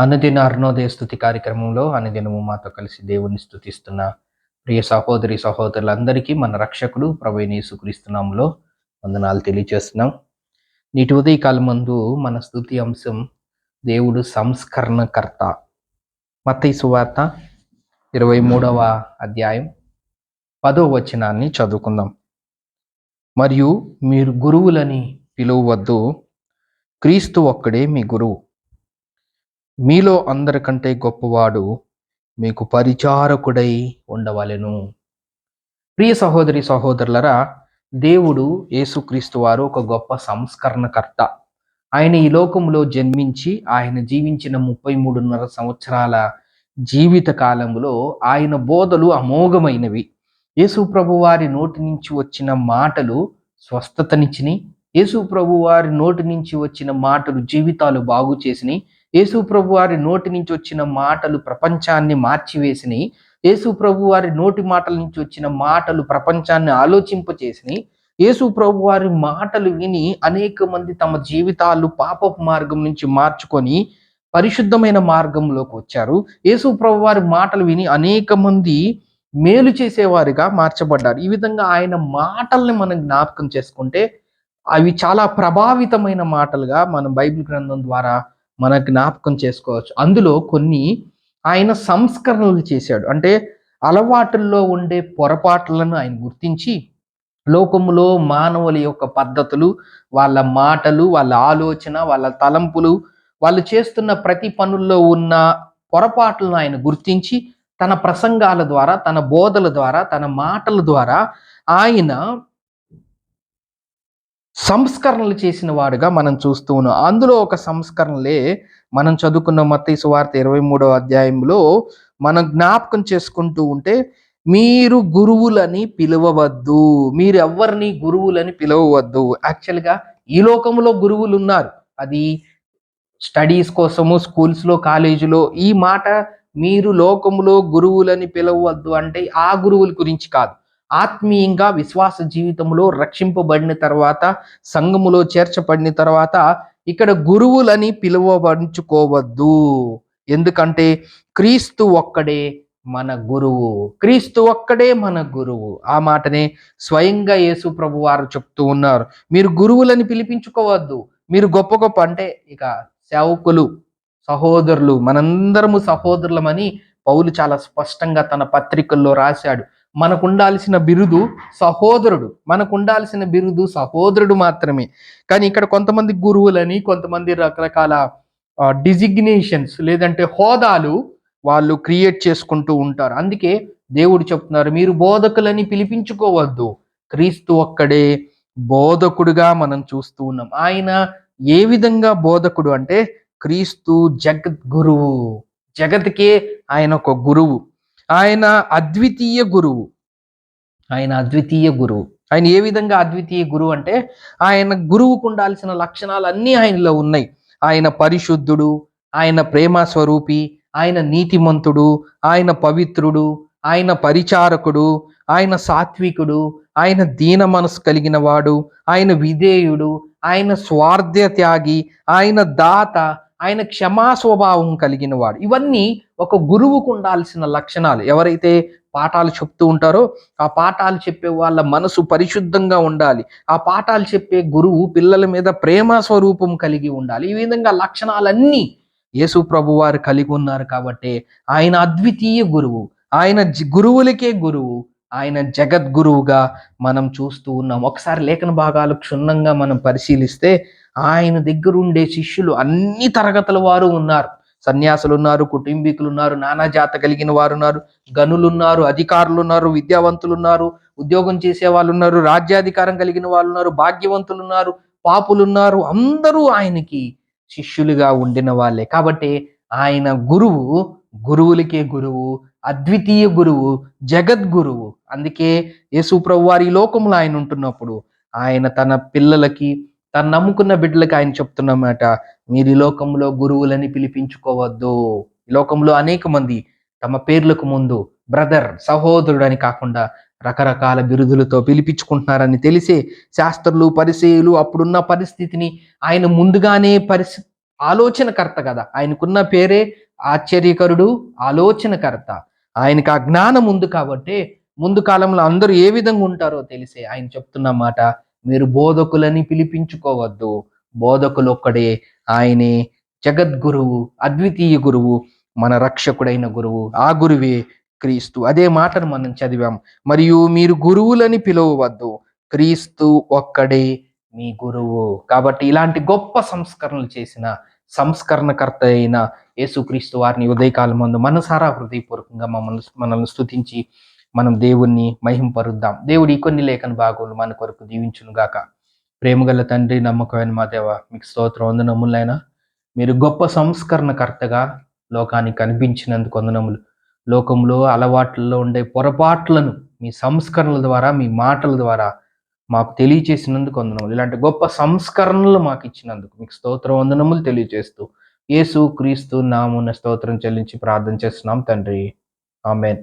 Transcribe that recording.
అనుదిన అరుణోదయ స్థుతి కార్యక్రమంలో అనుదినము మాతో కలిసి దేవుని స్థుతిస్తున్న ప్రియ సహోదరి సహోదరులందరికీ మన రక్షకుడు ప్రవీణ యేసుక్రీస్తునాములో వందనాలు తెలియజేస్తున్నాం నీటి ఉదయకాలం ముందు మన స్థుతి అంశం దేవుడు సంస్కరణకర్త. మత్తయి సువార్త ఇరవై మూడవ అధ్యాయం పదో వచనాన్ని చదువుకుందాం. మరియు మీరు గురువులని పిలువవద్దు క్రీస్తు ఒక్కడే మీ గురువు. మీలో అందరికంటే గొప్పవాడు మీకు పరిచారకుడై ఉండవలెను. ప్రియ సహోదరి సహోదరులరా దేవుడు యేసుక్రీస్తు వారు ఒక గొప్ప సంస్కరణకర్త. ఆయన ఈ లోకంలో జన్మించి ఆయన జీవించిన ముప్పై మూడున్నర సంవత్సరాల జీవిత కాలంలో ఆయన బోధలు అమోఘమైనవి. యేసు ప్రభు వారి నోటి నుంచి వచ్చిన మాటలు స్వస్థతనిచ్చినాయి. యేసు ప్రభు వారి నోటి నుంచి వచ్చిన మాటలు జీవితాలు బాగు చేసినాయి యేసు ప్రభు వారి నోటి నుంచి వచ్చిన మాటలు ప్రపంచాన్ని మార్చివేసినాయి. యేసు ప్రభు వారి నోటి మాటల నుంచి వచ్చిన మాటలు ప్రపంచాన్ని ఆలోచింపచేసినాయి. యేసు ప్రభు వారి మాటలు విని అనేక మంది తమ జీవితాలు పాపపు మార్గం నుంచి మార్చుకొని పరిశుద్ధమైన మార్గంలోకి వచ్చారు. యేసు ప్రభు వారి మాటలు విని అనేక మంది మేలు చేసేవారిగా మార్చబడ్డారు. ఈ విధంగా ఆయన మాటల్ని మనం జ్ఞాపకం చేసుకుంటే అవి చాలా ప్రభావితమైన మాటలుగా మనం బైబిల్ గ్రంథం ద్వారా మన జ్ఞాపకం చేసుకోవచ్చు. అందులో కొన్ని ఆయన సంస్కరణలు చేశాడు. అంటే అలవాటుల్లో ఉండే పొరపాట్లను ఆయన గుర్తించి లోకములో మానవుల యొక్క పద్ధతులు వాళ్ళ మాటలు వాళ్ళ ఆలోచన వాళ్ళ తలంపులు వాళ్ళు చేస్తున్న ప్రతి పనుల్లో ఉన్న పొరపాట్లను ఆయన గుర్తించి తన ప్రసంగాల ద్వారా తన బోధల ద్వారా తన మాటల ద్వారా ఆయన సంస్కరణలు చేసిన వాడుగా మనం చూస్తూ ఉన్నాం. అందులో ఒక సంస్కరణలే మనం చదువుకున్న మత్తయి సువార్త ఇరవై మూడవ అధ్యాయంలో మనం జ్ఞాపకం చేసుకుంటూ ఉంటే మీరు గురువులని పిలవవద్దు. మీరు ఎవరిని గురువులని పిలవవద్దు. యాక్చువల్గా ఈ లోకంలో గురువులు ఉన్నారు. అది స్టడీస్ కోసము స్కూల్స్లో కాలేజీలో ఈ మాట మీరు లోకంలో గురువులని పిలవద్దు అంటే ఆ గురువుల గురించి కాదు. ఆత్మీయంగా విశ్వాస జీవితంలో రక్షింపబడిన తర్వాత సంఘములో చేర్చబడిన తర్వాత ఇక్కడ గురువులని పిలువబడుచుకోవద్దు. ఎందుకంటే క్రీస్తు ఒక్కడే మన గురువు. క్రీస్తు ఒక్కడే మన గురువు. ఆ మాటనే స్వయంగా యేసు ప్రభు వారు చెప్తూ ఉన్నారు. మీరు గురువులని పిలిపించుకోవద్దు. మీరు గొప్ప గొప్ప అంటే ఇక సేవకులు సహోదరులు మనందరము సహోదరులమని పౌలు చాలా స్పష్టంగా తన పత్రికల్లో రాశాడు. మనకు ఉండాల్సిన బిరుదు సహోదరుడు. మనకు ఉండాల్సిన బిరుదు సహోదరుడు మాత్రమే. కానీ ఇక్కడ కొంతమంది గురువులని కొంతమంది రకరకాల డిజిగ్నేషన్స్ లేదంటే హోదాలు వాళ్ళు క్రియేట్ చేసుకుంటూ ఉంటారు. అందుకే దేవుడు చెప్తున్నారు మీరు బోధకులని పిలిపించుకోవద్దు. క్రీస్తు ఒక్కడే బోధకుడుగా మనం చూస్తూ ఉన్నాం. ఆయన ఏ విధంగా బోధకుడు అంటే క్రీస్తు జగత్ గురువు జగత్కే ఆయన ఒక గురువు. ఆయన అద్వితీయ గురువు. ఆయన అద్వితీయ గురువు. ఆయన ఏ విధంగా అద్వితీయ గురువు అంటే ఆయన గురువుకు ఉండాల్సిన లక్షణాలు అన్నీ ఆయనలో ఉన్నాయి. ఆయన పరిశుద్ధుడు ఆయన ప్రేమ స్వరూపి ఆయన నీతిమంతుడు ఆయన పవిత్రుడు ఆయన పరిచారకుడు ఆయన సాత్వికుడు ఆయన దీన మనసు కలిగిన వాడు ఆయన విధేయుడు ఆయన స్వార్థ త్యాగి ఆయన దాత ఆయన క్షమా స్వభావం కలిగిన వాడు. ఇవన్నీ ఒక గురువుకు ఉండాల్సిన లక్షణాలు. ఎవరైతే పాఠాలు చెప్తూ ఉంటారో ఆ పాఠాలు చెప్పే వాళ్ళ మనసు పరిశుద్ధంగా ఉండాలి. ఆ పాఠాలు చెప్పే గురువు పిల్లల మీద ప్రేమ స్వరూపం కలిగి ఉండాలి. ఈ విధంగా లక్షణాలన్నీ యేసు ప్రభు వారు కలిగి ఉన్నారు కాబట్టి ఆయన అద్వితీయ గురువు. ఆయన గురువులకే గురువు. ఆయన జగద్గురువుగా మనం చూస్తూ ఉన్నాం. ఒకసారి లేఖన భాగాలు క్షుణ్ణంగా మనం పరిశీలిస్తే ఆయన దగ్గర ఉండే శిష్యులు అన్ని తరగతుల వారు ఉన్నారు. సన్యాసులు ఉన్నారు కుటుంబీకులు ఉన్నారు నానా జాత కలిగిన వారు ఉన్నారు గనులు ఉన్నారు అధికారులు ఉన్నారు విద్యావంతులు ఉన్నారు ఉద్యోగం చేసే వాళ్ళు ఉన్నారు రాజ్యాధికారం కలిగిన వాళ్ళు ఉన్నారు భాగ్యవంతులు ఉన్నారు పాపులు ఉన్నారు అందరూ ఆయనకి శిష్యులుగా ఉండిన వాళ్ళే. కాబట్టి ఆయన గురువు గురువులకే గురువు అద్వితీయ గురువు జగద్గురువు. అందుకే యేసుప్రభు వారి లోకంలో ఆయన ఉంటున్నప్పుడు ఆయన తన పిల్లలకి తను నమ్ముకున్న బిడ్డలకి ఆయన చెప్తున్నమాట మీరు ఈ లోకంలో గురువులని పిలిపించుకోవద్దు. ఈ లోకంలో అనేక మంది తమ పేర్లకు ముందు బ్రదర్ సహోదరుడు అని కాకుండా రకరకాల బిరుదులతో పిలిపించుకుంటున్నారని తెలిసే శాస్త్రులు పరిచయులు అప్పుడున్న పరిస్థితిని ఆయన ముందుగానే పరిస్థితి ఆలోచనకర్త కదా. ఆయనకున్న పేరే ఆశ్చర్యకరుడు ఆలోచనకర్త. ఆయనకు ఆ జ్ఞానం ఉంది కాబట్టి ముందు కాలంలో అందరూ ఏ విధంగా ఉంటారో తెలిసే ఆయన చెప్తున్న మాట మీరు బోధకులని పిలిపించుకోవద్దు. బోధకులు ఒక్కడే ఆయనే జగద్గురువు అద్వితీయ గురువు మన రక్షకుడైన గురువు ఆ గురువే క్రీస్తు. అదే మాటను మనం చదివాం. మరియు మీరు గురువులని పిలువవద్దు. క్రీస్తు ఒక్కడే మీ గురువు. కాబట్టి ఇలాంటి గొప్ప సంస్కరణలు చేసిన సంస్కరణకర్త అయిన యేసుక్రీస్తు వారిని ఉదయకాలం ముందు మనసారా హృదయపూర్వకంగా మమ్మల్ని మనల్ని స్తుతించి మనం దేవుణ్ణి మహింపరుద్దాం. దేవుడి ఈ కొన్ని లేఖన భాగములు మన కొరకు దీవించునుగాక ప్రేమగల తండ్రి నమ్మకమైన మా దేవ మీకు స్తోత్రం వందనములైనా మీరు గొప్ప సంస్కరణకర్తగా లోకానికి కనిపించినందుకు వందనములు. లోకంలో అలవాట్లలో ఉండే పొరపాట్లను మీ సంస్కరణల ద్వారా మీ మాటల ద్వారా మాకు తెలియచేసినందుకు వందనములు. ఇలాంటి గొప్ప సంస్కరణలు మాకు ఇచ్చినందుకు మీకు స్తోత్ర వందనములు తెలియజేస్తూ యేసు క్రీస్తు నామున స్తోత్రం చెల్లించి ప్రార్థన చేస్తున్నాం తండ్రి. ఆమెన్.